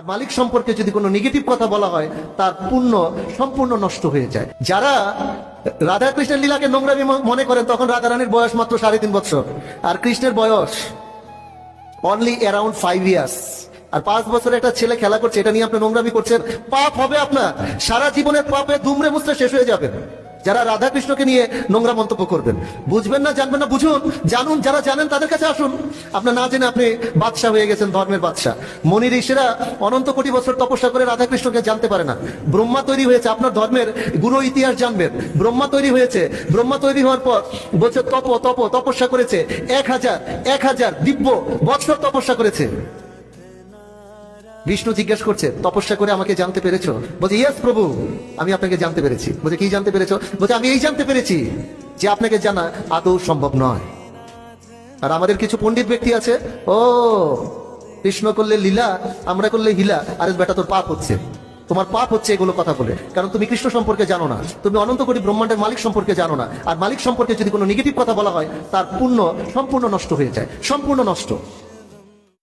মালিক সম্পর্কে যদি কোনো নেগেটিভ কথা বলা হয়, তার পূর্ণ, সম্পূর্ণ নষ্ট হয়ে যায়। যারা রাধা কৃষ্ণের লীলাকে নোংরামি মনে করেন, তখন রাধা রানীর বয়স মাত্র সাড়ে তিন বছর। আর কৃষ্ণের বয়স অনলি অ্যারাউন্ড ফাইভ ইয়ার্স আর পাঁচ বছরের একটা ছেলে খেলা করছে, এটা নিয়ে আপনি নোংরামি করছেন, পাপ হবে আপনার। সারা জীবনের পাপে দুমড়ে মুচড়ে শেষ হয়ে যাবে যারা রাধা কৃষ্ণকে নিয়ে নোংরা মন্তব্য করবেন। বুঝবেন না, জানবেন না, বুঝুন। জানুন, যারা জানেন, তাদের কাছে আসুন। আপনার না জেনে আপনি বাদশাহ হয়ে গেছেন, ধর্মের বাদশাহ। মনি ঋষিরা অনন্ত কোটি বছর তপস্যা করে রাধা কৃষ্ণকে জানতে পারে না। ব্রহ্মা তৈরি হয়েছে, আপনার ধর্মের গুরু ইতিহাস জানবেন। ব্রহ্মা তৈরি হয়েছে, ব্রহ্মা তৈরি হওয়ার পর বলছে, তপ তপ, তপস্যা করেছে, এক হাজার এক হাজার দিব্য বৎসর তপস্যা করেছে। বিষ্ণু জিজ্ঞেস করছে, তপস্যা করে আমাকে জানতে পেরেছ? বলছে ইয়েস প্রভু, আমি আপনাকে জানতে পেরেছি। বলছে, কি জানতে পেরেছ? বলছে, আমি এই জানতে পেরেছি যে আপনাকে জানা আদৌ সম্ভব নয়। আর আমাদের কিছু পণ্ডিত ব্যক্তি আছে, ও, কৃষ্ণ করলে লীলা, আমরা করলে হিলা আরে বেটা তোর পাপ হচ্ছে। তোমার পাপ হচ্ছে এগুলো কথা বলে, কারণ তুমি কৃষ্ণ সম্পর্কে জানো না, তুমি অনন্ত কোটি ব্রহ্মাণ্ডের মালিক সম্পর্কে জানো না, আর মালিক সম্পর্কে যদি কোনো নেগেটিভ কথা বলা হয়, তার পুণ্য সম্পূর্ণ নষ্ট হয়ে যায়, সম্পূর্ণ নষ্ট।